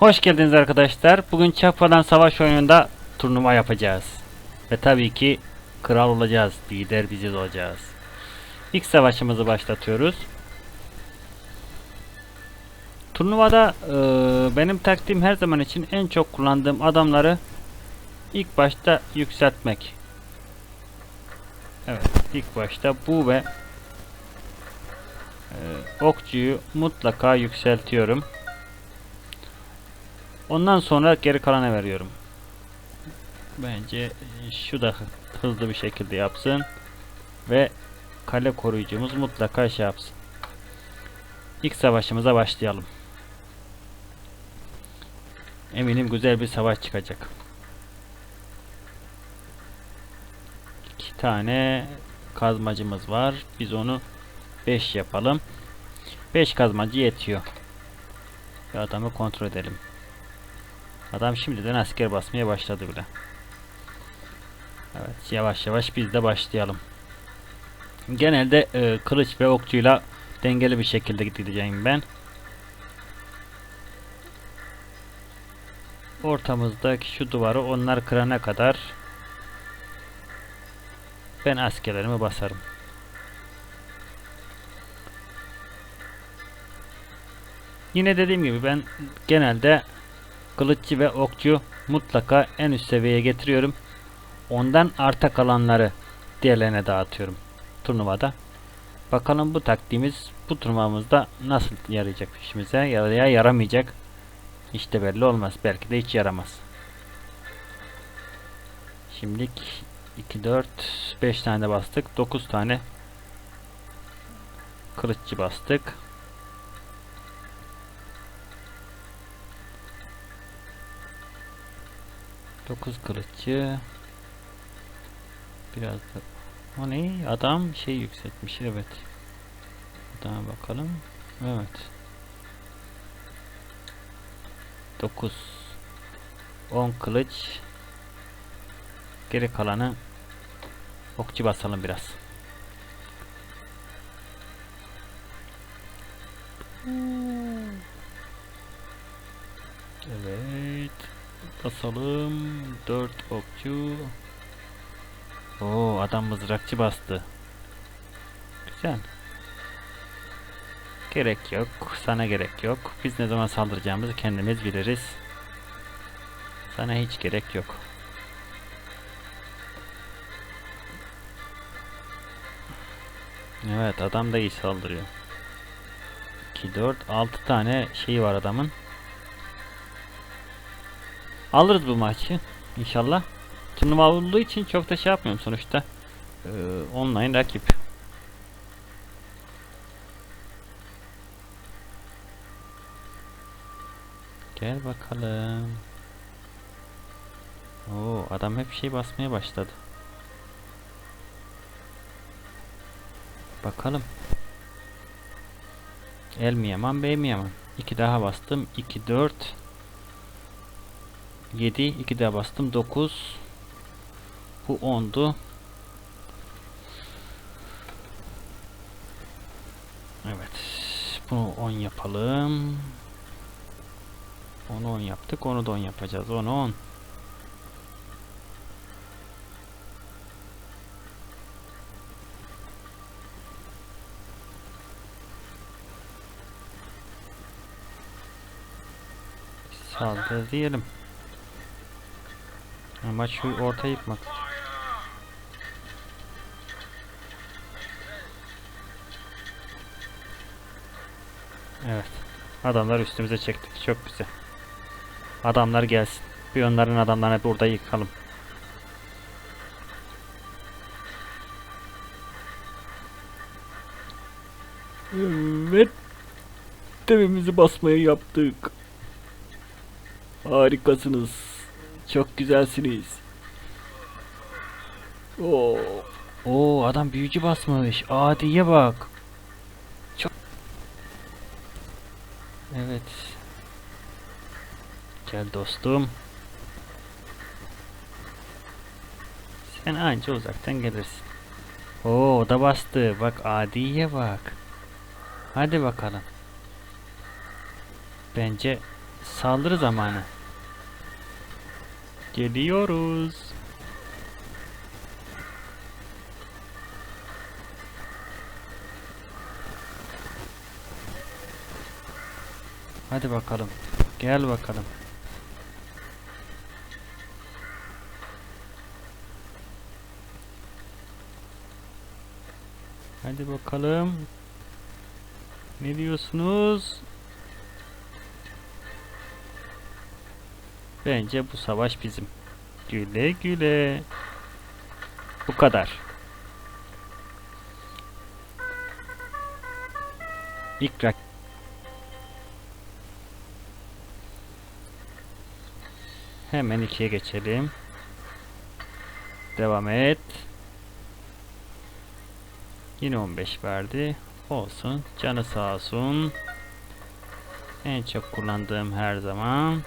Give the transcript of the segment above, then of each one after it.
Hoş geldiniz arkadaşlar. Bugün Çakmadan Savaş oyununda turnuva yapacağız. Ve tabii ki kral olacağız. Lider biziz olacağız. İlk savaşımızı başlatıyoruz. Turnuvada eee, benim taktiğim her zaman için en çok kullandığım adamları ilk başta yükseltmek. Evet, ilk başta bu ve eee, okçuyu mutlaka yükseltiyorum. Ondan sonra geri kalana veriyorum. Bence e, şu da hı- hızlı bir şekilde yapsın. Ve kale koruyucumuz mutlaka şey yapsın. İlk savaşımıza başlayalım. Eminim güzel bir savaş çıkacak. İki tane kazmacımız var. Biz onu 5 yapalım. 5 kazmacı yetiyor. Bir adamı kontrol edelim. Adam şimdiden asker basmaya başladı bile. Evet yavaş yavaş biz de başlayalım. Genelde e, kılıç ve okçuyla dengeli bir şekilde gideceğim ben. Ortamızdaki şu duvarı onlar kırana kadar ben askerlerimi basarım. Yine dediğim gibi ben genelde kılıççı ve okçu mutlaka en üst seviyeye getiriyorum. Ondan arta kalanları diğerlerine dağıtıyorum turnuvada. Bakalım bu taktiğimiz bu turnuvamızda nasıl yarayacak işimize ya yaramayacak. İşte belli olmaz. Belki de hiç yaramaz. Şimdilik 2 4 5 tane bastık. 9 tane kılıççı bastık. Dokuz kılıççı. Biraz da o ne? Adam şey yükseltmiş evet. Adama bakalım. Evet. 9 10 kılıç geri kalanı okçu basalım biraz. Evet. Basalım. 4 okçu. Oo adam mızrakçı bastı. Güzel. Gerek yok. Sana gerek yok. Biz ne zaman saldıracağımızı kendimiz biliriz. Sana hiç gerek yok. Evet adam da iyi saldırıyor. 2 4 6 tane şeyi var adamın. Alırız bu maçı inşallah. Turnuva olduğu için çok da şey yapmıyorum sonuçta. Ee, online rakip. Gel bakalım. Oo, adam hep şey basmaya başladı. Bakalım. El mi yaman, bey mi yaman? 2 daha bastım. 2 4 7 2 daha bastım. 9 Bu 10'du. Evet. Bunu 10 yapalım. Onu 10 yaptık. Onu da 10 yapacağız. Onu 10. Saldır diyelim. Ama şu orta yıkmak. Evet. Adamlar üstümüze çektik. Çok güzel. Adamlar gelsin. Bir onların adamlarını burada yıkalım. Evet. Devimizi basmayı yaptık. Harikasınız. Çok güzelsiniz. Oo. Oo adam büyücü basmış. Adiye bak. Çok Evet. Gel dostum. Sen anca uzaktan gelirsin. Oo o da bastı. Bak Adiye bak. Hadi bakalım. Bence saldırı zamanı. Geliyoruz. Hadi bakalım. Gel bakalım. Hadi bakalım. Ne diyorsunuz? Bence bu savaş bizim. Güle güle. Bu kadar. İlk rak Hemen ikiye geçelim. Devam et. Yine 15 verdi. Olsun. Canı sağ olsun. En çok kullandığım her zaman.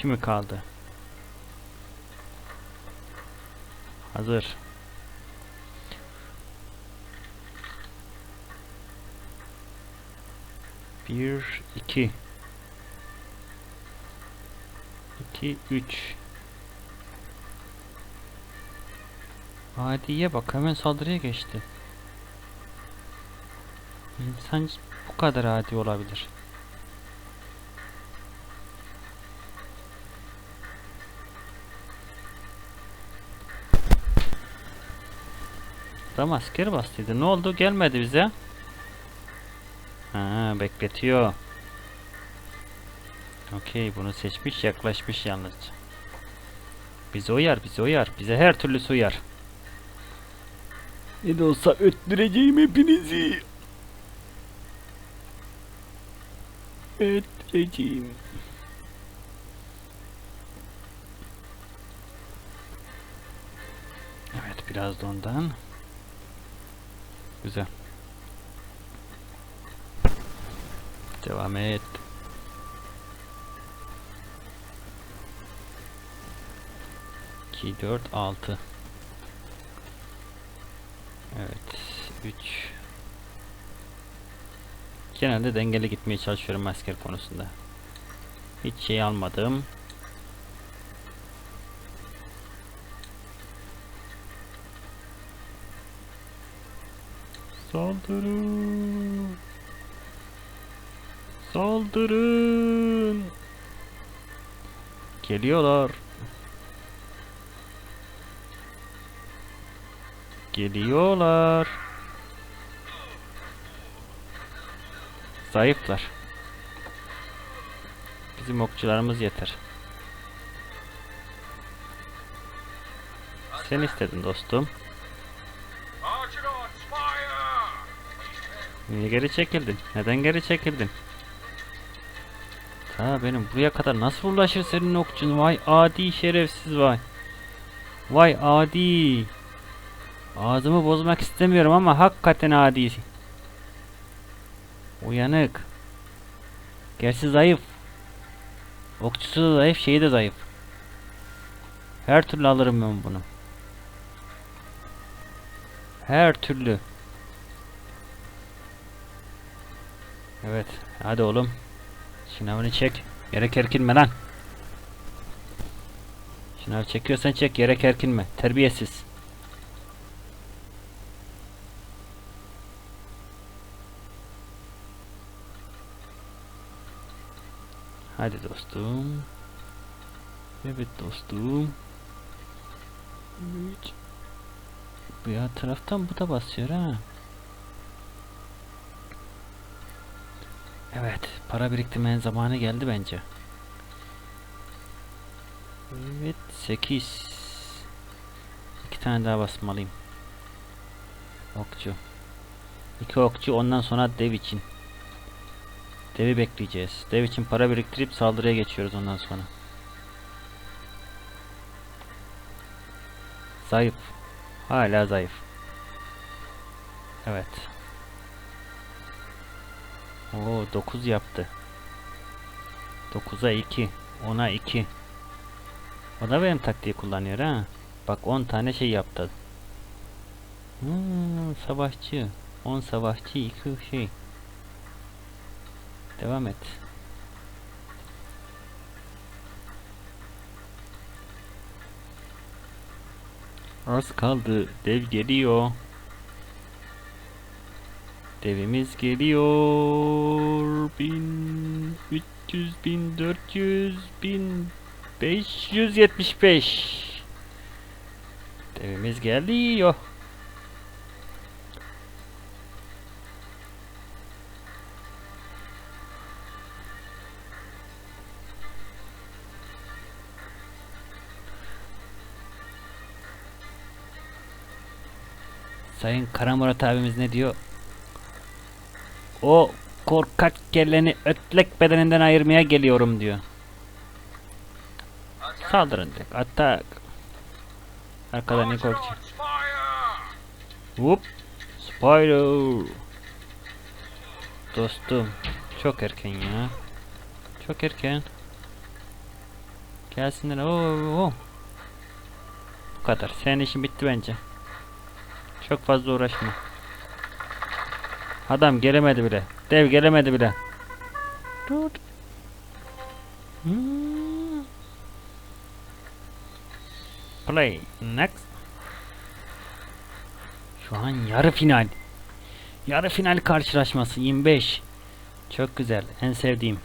İki mi kaldı? Hazır. Bir, iki. İki, üç. Adiye bak hemen saldırıya geçti. İnsan bu kadar adi olabilir. Adam asker bastıydı. Ne oldu? Gelmedi bize. Ha, bekletiyor. Okey, bunu seçmiş, yaklaşmış yalnızca. Bize uyar, bize uyar. Bize her türlü uyar. Ne de olsa öttüreceğim hepinizi. Öttüreceğim. Evet biraz da ondan. Güzel. Devam et. İki, dört, altı. Evet. 3 Genelde dengeli gitmeye çalışıyorum masker konusunda. Hiç şey almadım. Saldırın. Saldırın. Geliyorlar. Geliyorlar. Zayıflar. Bizim okçularımız yeter. Sen istedin dostum. Niye geri çekildin? Neden geri çekildin? Ta benim buraya kadar nasıl ulaşır senin okçun? Vay adi şerefsiz vay. Vay adi. Ağzımı bozmak istemiyorum ama hakikaten adi. Uyanık. Gerçi zayıf. Okçusu da zayıf, şeyi de zayıf. Her türlü alırım ben bunu. Her türlü. Evet, hadi oğlum. Şınavını çek. Yere kerkinme lan. Şınav çekiyorsan çek, yere kerkinme. Terbiyesiz. Hadi dostum. Evet dostum. Evet. Bu ya taraftan bu da basıyor ha. Evet, para biriktirmenin zamanı geldi bence. Evet, 8. İki tane daha basmalıyım. Okçu. İki okçu ondan sonra dev için. Devi bekleyeceğiz. Dev için para biriktirip saldırıya geçiyoruz ondan sonra. Zayıf. Hala zayıf. Evet. Oo 9 yaptı. 9'a 2. 10'a 2. O da benim taktiği kullanıyor ha. Bak 10 tane şey yaptı. Hmm, savaşçı. 10 savaşçı 2 şey. Devam et. Az kaldı. Dev geliyor. Devimiz geliyor. 1300, 1400, 1575. Devimiz geliyor. Sayın Kara Murat abimiz ne diyor? O korkak kelleni ötlek bedeninden ayırmaya geliyorum diyor. Saldırın diyor. Atak. Arkadan ne korkacak? Whoop. Spider. Dostum. Çok erken ya. Çok erken. Gelsinler. Oo, oo. Bu kadar. Senin işin bitti bence. Çok fazla uğraşma. Adam gelemedi bile. Dev gelemedi bile. Dur. Hmm. Play. Next. Şu an yarı final. Yarı final karşılaşması 25. Çok güzel. En sevdiğim.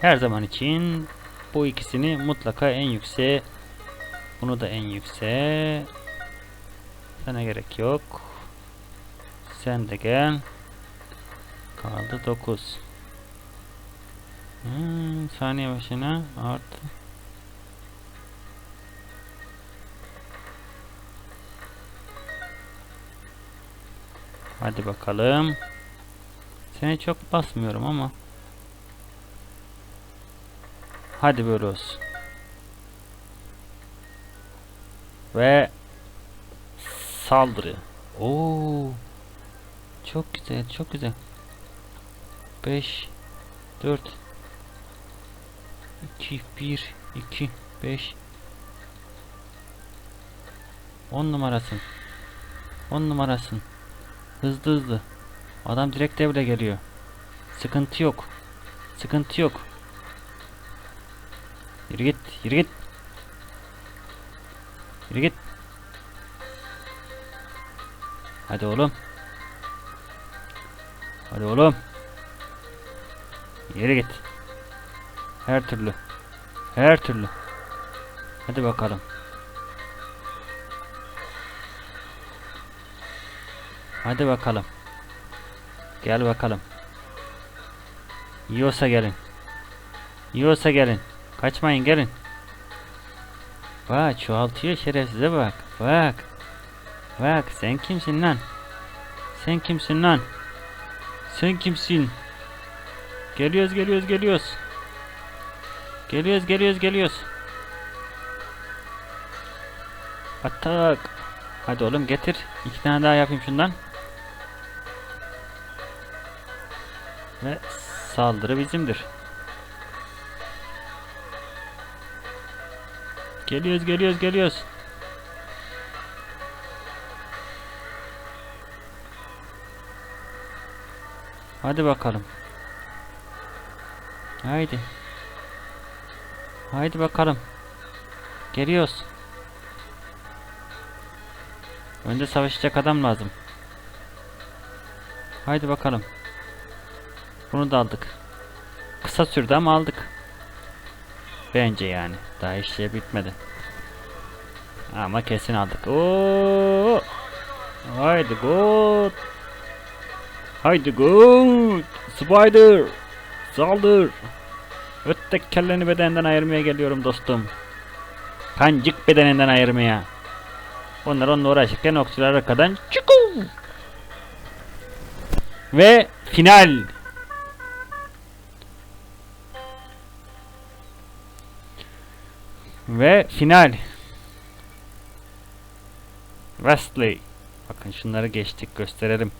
Her zaman için bu ikisini mutlaka en yükseğe bunu da en yükseğe sana gerek yok. Sen de gel. Kaldı 9. Hmm, saniye başına artı. Hadi bakalım. Seni çok basmıyorum ama. Hadi böyle olsun. Ve saldırı. Oo. Çok güzel, çok güzel. 5 4 2 1 2 5 10 numarasın. 10 numarasın. Hızlı hızlı. Adam direkt devre geliyor. Sıkıntı yok. Sıkıntı yok. Yürü git, yürü git. Yürü git. Hadi oğlum. Hadi oğlum. Yere git. Her türlü. Her türlü. Hadi bakalım. Hadi bakalım. Gel bakalım. Yiyorsa gelin. Yiyorsa gelin. Kaçmayın gelin. Bak çoğaltıyor şerefsize bak. Bak. Bak sen kimsin lan? Sen kimsin lan? Sen kimsin? Geliyoruz geliyoruz geliyoruz. Geliyoruz geliyoruz geliyoruz. Atak. Hadi oğlum getir. İki tane daha yapayım şundan. Ve saldırı bizimdir. Geliyoruz geliyoruz geliyoruz. Hadi bakalım. Haydi. Haydi bakalım. Geliyoruz. Önde savaşacak adam lazım. Haydi bakalım. Bunu da aldık. Kısa sürdü ama aldık. Bence yani. Daha işe bitmedi. Ama kesin aldık. Oo! Haydi good. Haydi good. Spider. Saldır. Öttek kelleni bedeninden ayırmaya geliyorum dostum. Kancık bedeninden ayırmaya. Onlar onunla uğraşırken okçular arkadan çıkuu. Ve final. Ve final. Wesley. Bakın şunları geçtik gösterelim.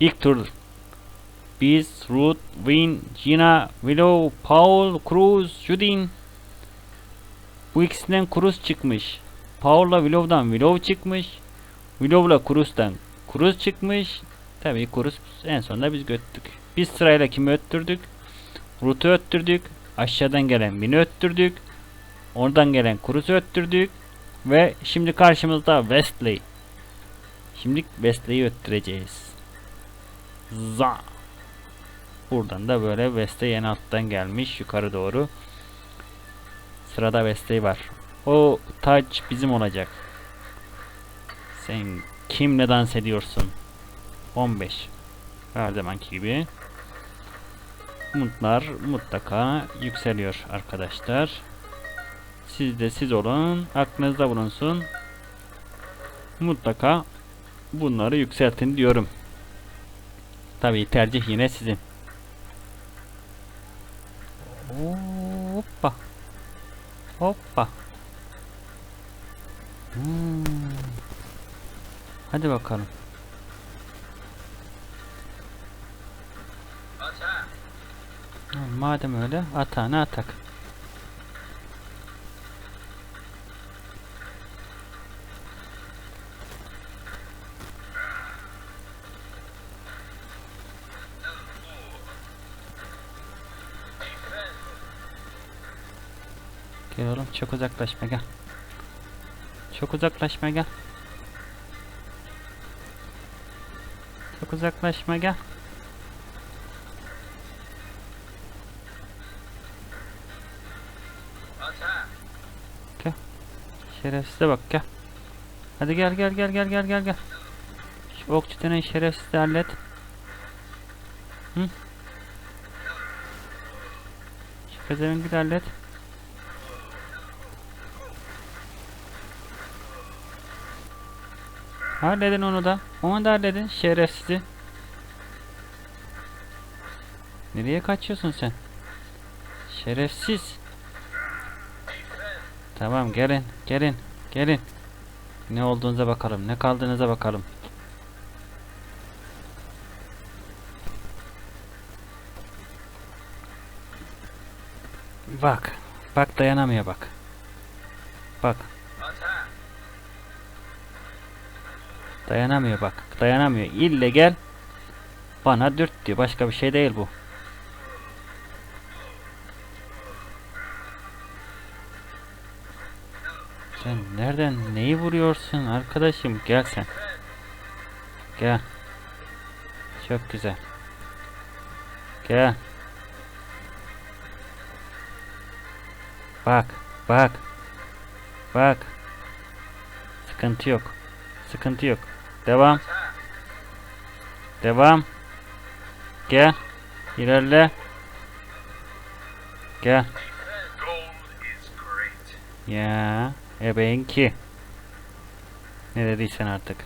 İlk tur. Biz, Ruth, Win, Gina, Willow, Paul, Cruz, Judin. Bu ikisinden Cruz çıkmış. Paul'la Willow'dan Willow çıkmış. Willow'la Cruz'dan Cruz çıkmış. Tabii Cruz en sonunda biz göttük. Biz sırayla kimi öttürdük? Root'u öttürdük. Aşağıdan gelen Min'i öttürdük. Oradan gelen Cruz'u öttürdük. Ve şimdi karşımızda Wesley. Şimdi Wesley'i öttüreceğiz. Za. Buradan da böyle Wesley en alttan gelmiş yukarı doğru. Sırada Wesley var. O taç bizim olacak. Sen kimle dans ediyorsun? 15. Her zamanki gibi. Umutlar mutlaka yükseliyor arkadaşlar. Siz de siz olun. Aklınızda bulunsun. Mutlaka bunları yükseltin diyorum. Tabii tercih yine sizin. Hoppa. Hoppa. Hmm. Hadi bakalım. Madem öyle atağına atak. Çok uzaklaşma gel. Çok uzaklaşma gel. Çok uzaklaşma gel. Şerefsize bak gel. Hadi gel gel gel gel gel gel gel. Şu okçu denen şerefsizi hallet. Hı? Şu pezevengi hallet. Halledin onu da. Onu da halledin şerefsizi. Nereye kaçıyorsun sen? Şerefsiz. Tamam gelin gelin gelin. Ne olduğunuza bakalım ne kaldığınıza bakalım. Bak bak dayanamıyor bak. Bak. Dayanamıyor bak dayanamıyor ille gel. Bana dürt diyor başka bir şey değil bu. Sen nereden neyi vuruyorsun arkadaşım? Gel sen. Gel. Çok güzel. Gel. Bak, bak. Bak. Sıkıntı yok. Sıkıntı yok. Devam. Devam. Gel. İlerle. Gel. Ya. Ebeğinki. Ne dediysen artık.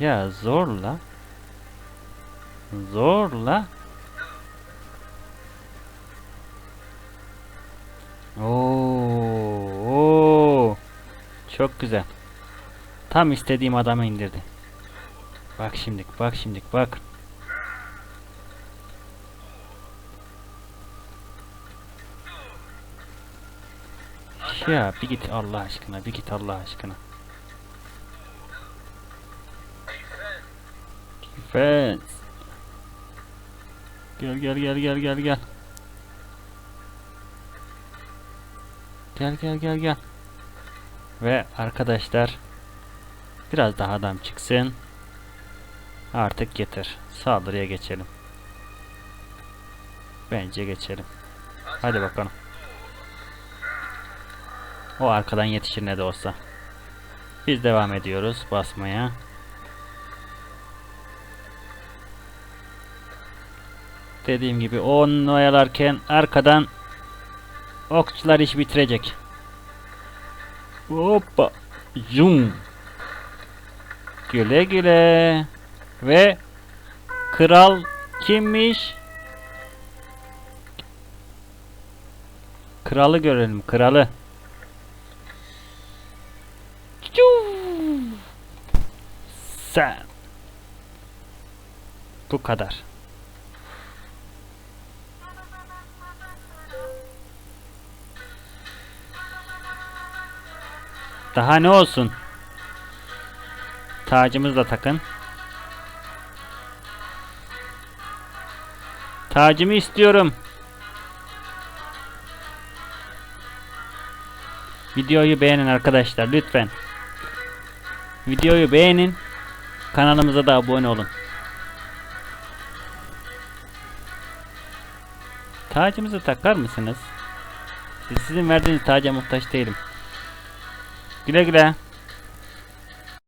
Ya zorla. Zorla. Çok güzel. Tam istediğim adamı indirdi. Bak şimdik, bak şimdik, bak. Ya bir git Allah aşkına, bir git Allah aşkına. Defense. Gel gel gel gel gel gel. Gel gel gel gel. Ve arkadaşlar biraz daha adam çıksın. Artık getir. Saldırıya geçelim. Bence geçelim. Hadi bakalım. O arkadan yetişir ne de olsa. Biz devam ediyoruz basmaya. Dediğim gibi o onu oyalarken arkadan okçular iş bitirecek. Hoppa. Zoom. Güle güle. Ve kral kimmiş? Kralı görelim, kralı. Sen. Bu kadar. Daha ne olsun? Tacımızı da takın. Tacımı istiyorum. Videoyu beğenin arkadaşlar lütfen. Videoyu beğenin. Kanalımıza da abone olun. Tacımızı takar mısınız? Sizin verdiğiniz taca muhtaç değilim. Güle güle.